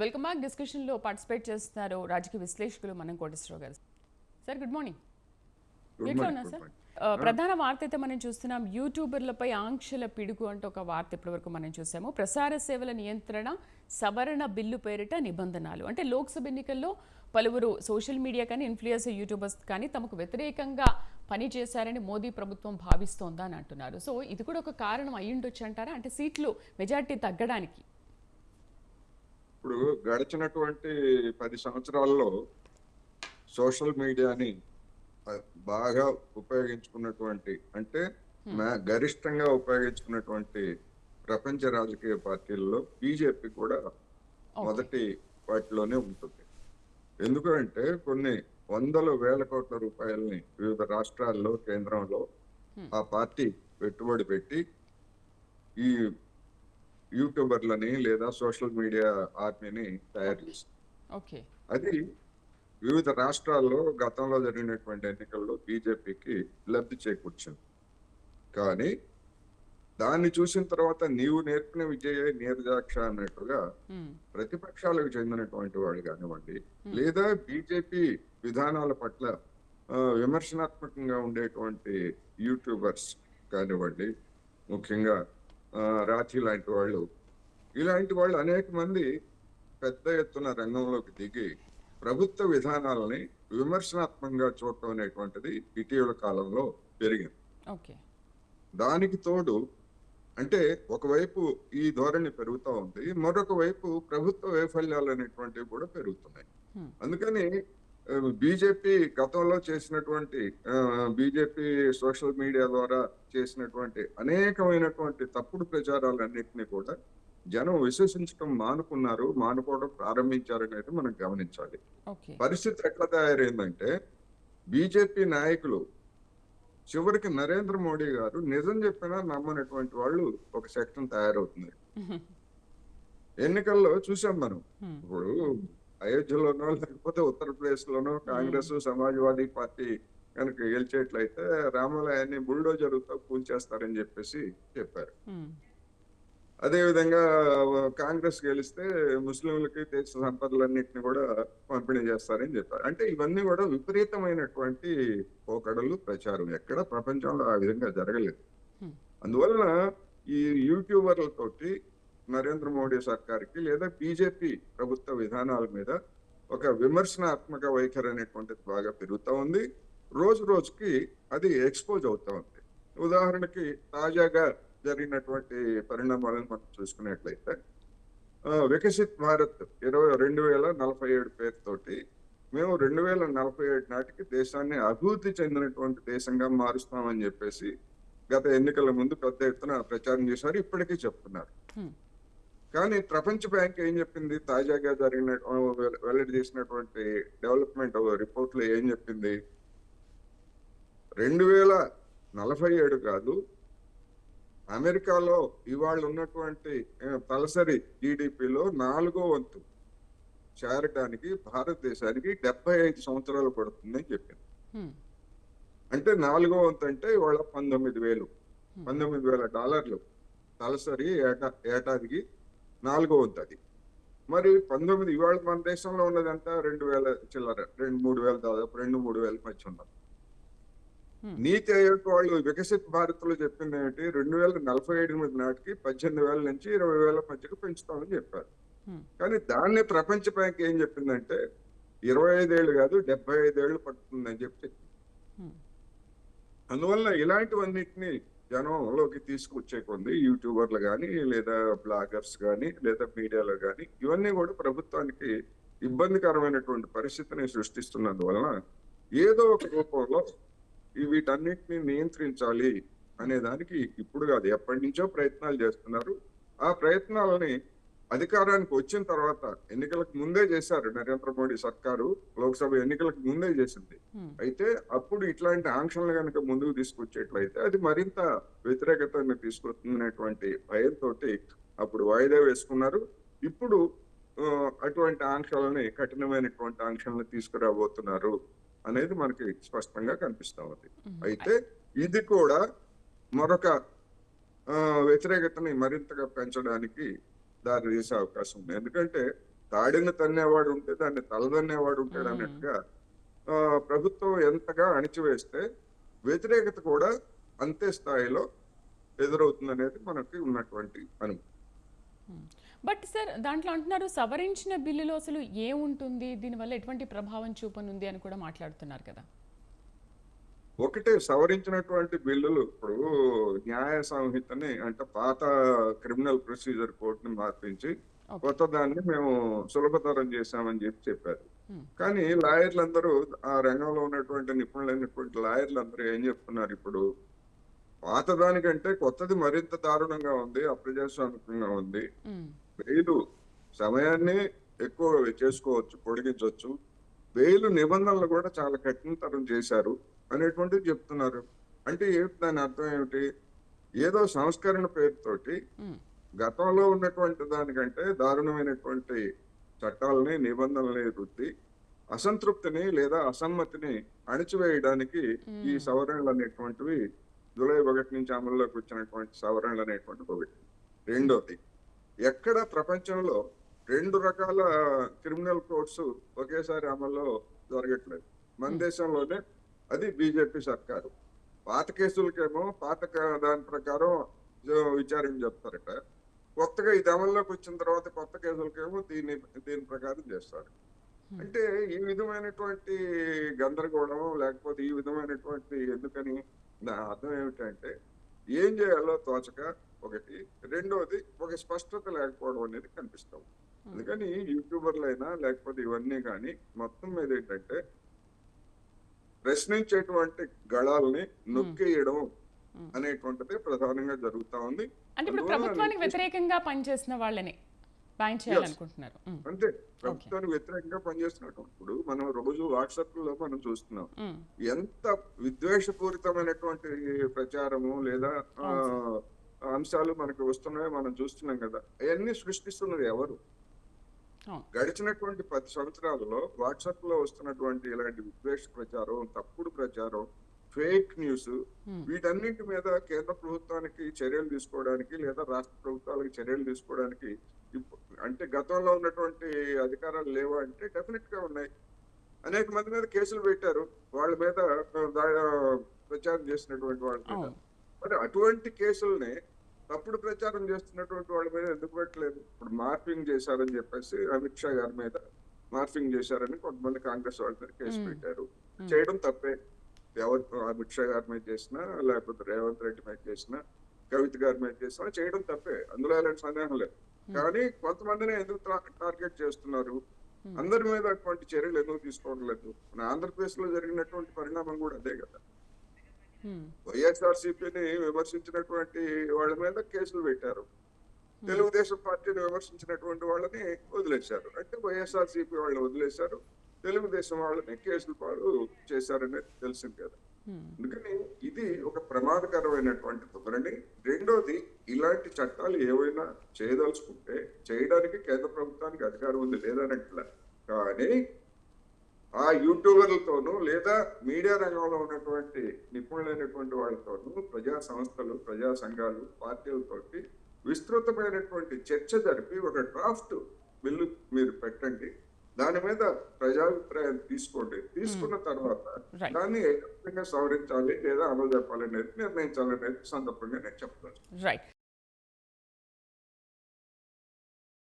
Welcome back. డిస్కషన్లో participate చేస్తున్నారు రాజకీయ విశ్లేషకులు మనం కోటేశ్వరరావు గారు. Sir good morning. ఎట్లా ఉన్నా సార్? ప్రధాన వార్త అయితే మనం చూస్తున్నాం. యూట్యూబర్లపై ఆంక్షల పిడుగు అంటే ఒక వార్త ఇప్పటివరకు మనం చూసాము. ప్రసార సేవల నియంత్రణ సవరణ బిల్లు పేరిట నిబంధనలు. అంటే లోక్సభ ఎన్నికల్లో పలువురు సోషల్ మీడియా కానీ ఇన్ఫ్లుయెన్సర్ యూట్యూబర్స్ కానీ తమకు వ్యతిరేకంగా పనిచేశారని మోదీ ప్రభుత్వం భావిస్తోందా అని అంటున్నారు. సో ఇది కూడా ఒక కారణం అయ్యుండొచ్చు అంటారా? అంటే సీట్లు మెజార్టీ తగ్గడానికి. ఇప్పుడు గడిచినటువంటి పది సంవత్సరాల్లో సోషల్ మీడియాని బాగా ఉపయోగించుకున్నటువంటి అంటే గరిష్టంగా ఉపయోగించుకున్నటువంటి ప్రపంచ రాజకీయ పార్టీల్లో బీజేపీ కూడా మొదటి వాటిలోనే ఉంటుంది. ఎందుకంటే కొన్ని వందల వేల కోట్ల రూపాయలని వివిధ రాష్ట్రాల్లో కేంద్రంలో ఆ పార్టీ పెట్టుబడి పెట్టి ఈ యూట్యూబర్లని లేదా సోషల్ మీడియా ఆర్మీని తయారు చేసింది. ఓకే. అది వివిధ రాష్ట్రాల్లో గతంలో జరిగినటువంటి ఎన్నికల్లో బీజేపీకి లబ్ధి చేకూర్చింది. కానీ దాన్ని చూసిన తర్వాత నీవు నేర్పిన విజయ నీరజాక్ష అన్నట్టుగా ప్రతిపక్షాలకు చెందినటువంటి వాడు కానివ్వండి లేదా బీజేపీ విధానాల పట్ల విమర్శనాత్మకంగా ఉండేటువంటి యూట్యూబర్స్ కానివ్వండి ముఖ్యంగా రాఖీ లాంటి వాళ్ళు. ఇలాంటి వాళ్ళు అనేక మంది పెద్ద ఎత్తున రంగంలోకి దిగి ప్రభుత్వ విధానాలని విమర్శనాత్మకంగా చూడటం అనేటువంటిది ఇటీవల కాలంలో పెరిగింది. దానికి తోడు అంటే ఒకవైపు ఈ ధోరణి పెరుగుతూ ఉంది మరొక వైపు ప్రభుత్వ వైఫల్యాలు అనేటువంటివి కూడా పెరుగుతున్నాయి. అందుకని బీజేపీ గతంలో చేసినటువంటి బీజేపీ సోషల్ మీడియా ద్వారా చేసినటువంటి అనేకమైనటువంటి తప్పుడు ప్రచారాలన్నింటినీ కూడా జనం విశ్వసించడం మానుకున్నారు మానుకోవడం ప్రారంభించారనేది మనం గమనించాలి. పరిస్థితి ఎట్లా తయారైందంటే బీజేపీ నాయకులు చివరికి నరేంద్ర మోడీ గారు నిజం చెప్పినా నమ్మనటువంటి వాళ్ళు ఒక సెక్షన్ తయారవుతున్నారు. ఎన్నికల్లో చూసాం మనం. ఇప్పుడు అయోధ్యలోనో లేకపోతే ఉత్తరప్రదేశ్ లోనో కాంగ్రెస్ సమాజ్వాదీ పార్టీ కనుక గెలిచేట్లయితే రామాలయాన్ని బుల్డోజర్తో కూల్చేస్తారని చెప్పేసి చెప్పారు. అదే విధంగా కాంగ్రెస్ గెలిస్తే ముస్లింలకి దేశ సంపదలన్నింటినీ కూడా పంపిణీ చేస్తారని చెప్పారు. అంటే ఇవన్నీ కూడా విపరీతమైనటువంటి పోకడలు ప్రచారం ఎక్కడ ప్రపంచంలో ఆ విధంగా జరగలేదు. అందువలన ఈ యూట్యూబర్లతోటి నరేంద్ర మోడీ సర్కార్కి లేదా బీజేపీ ప్రభుత్వ విధానాల మీద ఒక విమర్శనాత్మక వైఖరి అనేటువంటిది బాగా పెరుగుతూ ఉంది. రోజు రోజుకి అది ఎక్స్పోజ్ అవుతూ ఉంది. ఉదాహరణకి తాజాగా జరిగినటువంటి పరిణామాలను మనం చూసుకున్నట్లయితే వికసిత్ భారత్ ఇరవై రెండు వేల నలభై ఏడు పేరుతోటి మేము రెండు వేల నలభై ఏడు నాటికి దేశాన్ని అభివృద్ధి చెందినటువంటి దేశంగా మారుస్తామని చెప్పేసి గత ఎన్నికల ముందు పెద్ద ఎత్తున ప్రచారం చేశారు. ఇప్పటికీ చెప్తున్నారు. కానీ ప్రపంచ బ్యాంక్ ఏం చెప్పింది? తాజాగా జరిగిన వెల్లడి చేసినటువంటి డెవలప్మెంట్ రిపోర్ట్లో ఏం చెప్పింది? రెండు వేల నలభై ఏడు కాదు అమెరికాలో ఇవాళ ఉన్నటువంటి తలసరి జీడిపిలో నాలుగో వంతు చేరటానికి భారతదేశానికి డెబ్బై ఐదు సంవత్సరాలు పడుతుందని చెప్పింది. అంటే నాలుగో వంతు అంటే ఇవాళ పంతొమ్మిది వేలు. పంతొమ్మిది వేల డాలర్లు తలసరి ఏటా ఏటాదికి నాలుగో వంతు అది. మరి పంతొమ్మిది ఇవాళ మన దేశంలో ఉన్నదంతా రెండు వేల చిల్లర రెండు మూడు వేల దాదాపు రెండు మూడు వేల మధ్య Hmm. నీతి ఆయోగ్ వాళ్ళు వికసిత్ భారత్లో చెప్పింది ఏమిటి రెండు వేల నలభై ఎనిమిది నాటికి పద్దెనిమిది వేల నుంచి ఇరవై వేల మధ్యకు పెంచుతామని చెప్పారు. కానీ దాన్ని ప్రపంచ బ్యాంక్ ఏం చెప్పిందంటే ఇరవై ఐదేళ్ళు కాదు డెబ్బై ఐదేళ్ళు పడుతుందని చెప్పి. అందువల్ల ఇలాంటివన్నిటిని జనంలోకి తీసుకొచ్చే కొన్ని యూట్యూబర్లు కానీ లేదా బ్లాగర్స్ కానీ లేదా మీడియాలో కానీ ఇవన్నీ కూడా ప్రభుత్వానికి ఇబ్బందికరమైనటువంటి పరిస్థితిని సృష్టిస్తున్నందువలన ఏదో ఒక రూపంలో వీటన్నిటిని నియంత్రించాలి అనే దానికి ఇప్పుడు కాదు. ఎప్పటి నుంచో ప్రయత్నాలు చేస్తున్నారు. ఆ ప్రయత్నాలని అధికారానికి వచ్చిన తర్వాత ఎన్నికలకు ముందే చేశారు నరేంద్ర మోడీ సర్కారు లోక్సభ ఎన్నికలకు ముందే చేసింది. అయితే అప్పుడు ఇట్లాంటి ఆంక్షలను కనుక ముందుకు తీసుకొచ్చేట్లయితే అది మరింత వ్యతిరేకతను తీసుకొస్తున్నటువంటి భయంతో అప్పుడు వాయిదా వేసుకున్నారు. ఇప్పుడు అటువంటి ఆంక్షలని కఠినమైనటువంటి ఆంక్షలను తీసుకురాబోతున్నారు అనేది మనకి స్పష్టంగా కనిపిస్తా ఉంది. అయితే ఇది కూడా మరొక వ్యతిరేకతని మరింతగా పెంచడానికి దారి తీసే అవకాశం ఉంది. ఎందుకంటే తాడిని తన్నేవాడు ఉంటే దాన్ని తలదన్నేవాడు ఉంటాడు అన్నట్టుగా ప్రభుత్వం ఎంతగా అణిచివేస్తే వ్యతిరేకత కూడా అంతే స్థాయిలో ఎదురవుతుంది అనేది మనకి ఉన్నటువంటి అనుభవం. బట్ సార్ దాంట్లో అంటున్నారు సవరించిన బిల్లులో అసలు ఏముంటుంది దీనివల్ల ఎటువంటి ప్రభావం చూపనుంది అని కూడా మాట్లాడుతున్నారు కదా. ఒకటే సవరించినటువంటి బిల్లులు ఇప్పుడు న్యాయ సంహితని అంటే పాత క్రిమినల్ ప్రొసీజర్ కోడ్ని మార్పించి. కొత్త దాన్ని మేము సులభతరం చేశామని చెప్పి చెప్పారు. కానీ లాయర్లందరూ ఆ రంగంలో ఉన్నటువంటి నిపుణులైనటువంటి లాయర్లందరూ ఏం చెప్తున్నారు ఇప్పుడు పాత దానికంటే కొత్తది మరింత దారుణంగా ఉంది అప్రజాస్వామికంగా ఉంది. బెయిలు సమయాన్ని ఎక్కువ చేసుకోవచ్చు పొడిగించవచ్చు బెయిలు నిబంధనలు కూడా చాలా కఠినతరం చేశారు అనేటువంటిది చెప్తున్నారు. అంటే ఏంటి దాని అర్థం ఏమిటి? ఏదో సంస్కరణ పేరుతోటి. గతంలో ఉన్నటువంటి దానికంటే దారుణమైనటువంటి చట్టాలని నిబంధనలని రుద్ది అసంతృప్తిని లేదా అసమ్మతిని అణిచివేయడానికి ఈ సవరణలు అనేటువంటివి జూలై ఒకటి నుంచి అమల్లోకి వచ్చినటువంటి సవరణలు అనేటువంటివి ఒకటి. రెండోది ఎక్కడ ప్రపంచంలో రెండు రకాల క్రిమినల్ కోడ్స్ ఒకేసారి అమల్లో జరగట్లేదు. మన దేశంలోనే అది బీజేపీ సర్కారు. పాత కేసులకేమో పాత దాని ప్రకారం విచారణ చెప్తారట. కొత్తగా ఇది అమల్లోకి వచ్చిన తర్వాత కొత్త కేసులకేమో దీని దీని ప్రకారం చేస్తారు. అంటే ఈ విధమైనటువంటి గందరగోళం లేకపోతే ఈ విధమైనటువంటి ఎందుకని నా అర్థం ఏమిటంటే ఏం చేయాలో తోచక ఒకటి రెండోది ఒక స్పష్టత లేకపోవడం అనేది కనిపిస్తాం అందుకని యూట్యూబర్లైనా లేకపోతే ఇవన్నీ కానీ మొత్తం మీద ఏంటంటే ప్రశ్నించేటువంటి గళాలని నొక్కేయడం అనేటువంటిది ప్రధానంగా జరుగుతా ఉంది. అంటే ఇప్పుడు ప్రభుత్వానికి వ్యతిరేకంగా పనిచేసిన వాళ్ళని బ్యాన్ చేయాలనుకుంటున్నారు. మ్మ్. అంతే. ప్రభుత్వానికి వ్యతిరేకంగా పనిచేస్తున్నప్పుడు మనం రోజు వాట్సాప్లో మనం చూస్తున్నాం. ఎంత విద్వేషపూరితమైనటువంటి ప్రచారము లేదా అంశాలు మనకు వస్తున్నాయో మనం చూస్తున్నాం కదా. అవన్నీ సృష్టిస్తున్నది ఎవరు? గడిచినటువంటి పది సంవత్సరాలలో వాట్సాప్లో వస్తున్నటువంటి ఇలాంటి విద్వేష ప్రచారం తప్పుడు ప్రచారం ఫేక్ న్యూస్. వీటన్నింటి మీద కేంద్ర ప్రభుత్వానికి చర్యలు తీసుకోవడానికి లేదా రాష్ట్ర ప్రభుత్వాలకు చర్యలు తీసుకోవడానికి అంటే గతంలో ఉన్నటువంటి అధికారాలు లేవా అంటే డెఫినెట్గా ఉన్నాయి. అనేక మంది మీద కేసులు పెట్టారు. వాళ్ళ మీద ప్రచారం చేసినటువంటి వాళ్ళ మీద మరి అటువంటి కేసుల్ని తప్పుడు ప్రచారం చేస్తున్నటువంటి వాళ్ళ మీద ఎందుకు పెట్టలేదు? ఇప్పుడు మార్పింగ్ చేశారని చెప్పేసి అమిత్ షా గారి మీద మార్పింగ్ చేశారని కొంతమంది కాంగ్రెస్ వాళ్ళ మీద కేసు. పెట్టారు. చేయడం తప్పే. ఎవరు అమిత్ షా గారి మీద చేసినా లేకపోతే రేవంత్ రెడ్డి మీద చేసినా కవిత గారి మీద చేసినా చేయడం తప్పే. అందులో ఎలాంటి సందేహం లేదు. కానీ కొంతమందిని ఎందుకు టార్గెట్ చేస్తున్నారు? అందరి మీద అటువంటి చర్యలు ఎందుకు తీసుకోవడం లేదు? మన ఆంధ్రప్రదేశ్లో జరిగినటువంటి పరిణామం కూడా అదే కదా. వైఎస్ఆర్సీపీని విమర్శించినటువంటి వాళ్ళ మీద కేసులు పెట్టారు. తెలుగుదేశం పార్టీని విమర్శించినటువంటి వాళ్ళని వదిలేశారు. అంటే వైఎస్ఆర్సీపీ వాళ్ళని వదిలేశారు. తెలుగుదేశం వాళ్ళని కేసులు పాలు చేశారనేది తెలిసింది కదా. మ్మ్. అందుకని ఇది ఒక ప్రమాదకరమైనటువంటి ధోరణి రెండోది ఇలాంటి చట్టాలు ఏవైనా చేయదలుచుకుంటే చేయడానికి కేంద్ర ప్రభుత్వానికి అధికారం ఉంది లేదనట్ల. కానీ ఆ యూట్యూబర్లతోనూ లేదా మీడియా రంగంలో ఉన్నటువంటి నిపుణులైనటువంటి వాళ్ళతోనూ ప్రజా సంస్థలు ప్రజా సంఘాలు పార్టీలతోటి విస్తృతమైనటువంటి చర్చ జరిపి ఒక డ్రాఫ్ట్ బిల్లు మీరు పెట్టండి. దాని మీద ప్రజాభిప్రాయం తీసుకోండి. తీసుకున్న తర్వాత Right. దాన్ని సవరించాలి లేదా అమలు జరపాలి అనేది నిర్ణయించాలనేది సందర్భంగా నేను చెప్తాను.